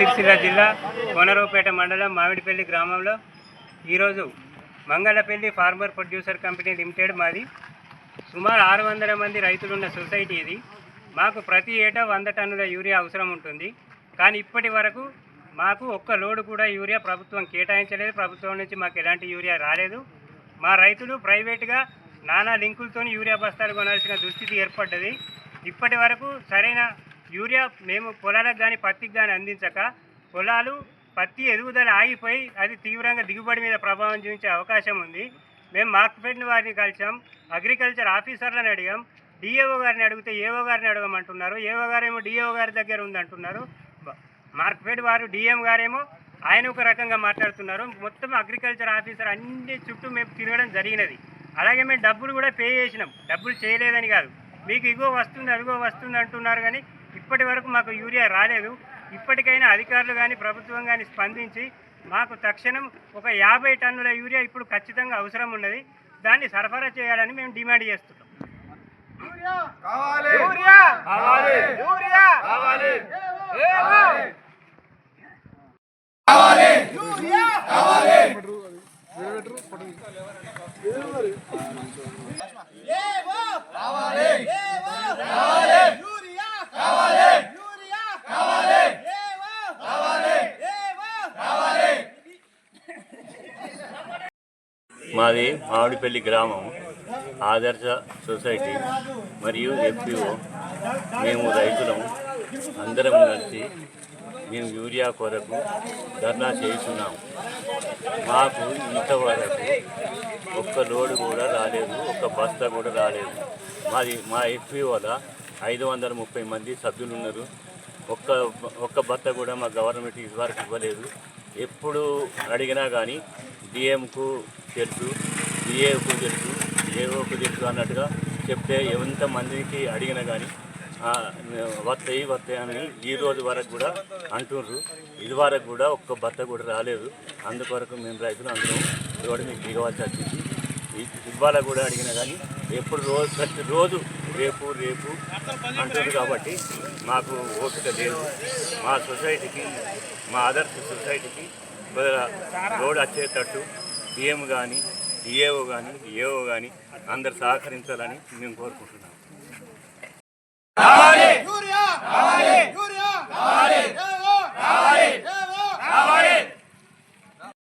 సిరిసిల్ల జిల్లా కోనరావుపేట మండలం మామిడిపల్లి గ్రామంలో ఈరోజు Mangalapalli farmer producer company limited మాది. సుమారు ఆరు వందల మంది రైతులున్న సొసైటీ ఇది. మాకు ప్రతి ఏటా వంద టన్నుల యూరియా అవసరం ఉంటుంది. కానీ ఇప్పటి వరకు మాకు ఒక్క లోడు కూడా యూరియా ప్రభుత్వం కేటాయించలేదు. ప్రభుత్వం నుంచి మాకు ఎలాంటి యూరియా రాలేదు. మా రైతులు ప్రైవేట్గా నానా లింకులతో యూరియా బస్తాలు కొనాల్సిన దుస్థితి ఏర్పడ్డది. ఇప్పటి వరకు సరైన యూరియా మేము పొలాలకు కానీ పత్తికి కానీ అందించక పొలాలు పత్తి ఎదుగుదల ఆగిపోయి అది తీవ్రంగా దిగుబడి మీద ప్రభావం చూపించే అవకాశం ఉంది. మేము మార్కెట్ని వారిని కలిసాం అగ్రికల్చర్ ఆఫీసర్లను అడిగాం డిఏఓ గారిని అడిగితే ఏఓ గారిని అడగమంటున్నారు ఏఓ గారేమో డిఏఓ గారి దగ్గర ఉందంటున్నారు. మార్కెట్ వారు డిఎం గారేమో ఆయన ఒక రకంగా మాట్లాడుతున్నారు. మొత్తం అగ్రికల్చర్ ఆఫీసర్ అన్ని చుట్టూ మేము తిరగడం జరిగినది. అలాగే మేము డబ్బులు కూడా పే చేసినాం. డబ్బులు చేయలేదని కాదు. మీకు ఇగో వస్తుంది అదిగో వస్తుంది అంటున్నారు కానీ ఇప్పటి వరకు మాకు యూరియా రాలేదు. ఇప్పటికైనా అధికారులు కానీ ప్రభుత్వం కానీ స్పందించి మాకు తక్షణం ఒక యాభై టన్నుల యూరియా ఇప్పుడు ఖచ్చితంగా అవసరం ఉన్నది. దాన్ని సరఫరా చేయాలని మేము డిమాండ్ చేస్తున్నాం. మాది మామిడిపల్లి గ్రామం ఆదర్శ సొసైటీ మరియు ఎఫ్పిఓ. మేము రైతులం అందరం కలిసి మేము యూరియా కొరకు ధర్నా చేస్తున్నాం. మాకు ఇంతవరకు ఒక్క లోడు కూడా రాలేదు ఒక్క బస్తా కూడా రాలేదు. మాది మా ఎఫ్పిఓల ఐదు వందల ముప్పై మంది సభ్యులు ఉన్నారు. ఒక్క ఒక్క బత్త కూడా మా గవర్నమెంట్ ఇదివరకు ఇవ్వలేదు. ఎప్పుడు అడిగినా కానీ డిఎంకు తెలుసు డిఏకు తెలుసు ఏఓకు తెలుసు అన్నట్టుగా చెప్తే ఎంతమందికి అడిగినా కానీ వస్తాయి వస్తాయి అని ఈ రోజు వరకు కూడా అంటున్నారు ఇది వరకు కూడా ఒక్క భర్త కూడా రాలేదు. అందుకొరకు మేము రైతులు అందరం కూడా మీకు దిగవలసి వచ్చింది. ఇవాళ కూడా అడిగినా కానీ ఎప్పుడు రోజు ప్రతి రోజు రేపు రేపు అంటుంది కాబట్టి మాకు ఓపిక లేదు. మా సొసైటీకి మా ఆదర్శ సొసైటీకి రోడ్ వచ్చేటట్టు డిఎం కానీ డిఏఓ కానీ ఏఓ కానీ అందరు సహకరించాలని మేము కోరుకుంటున్నాం.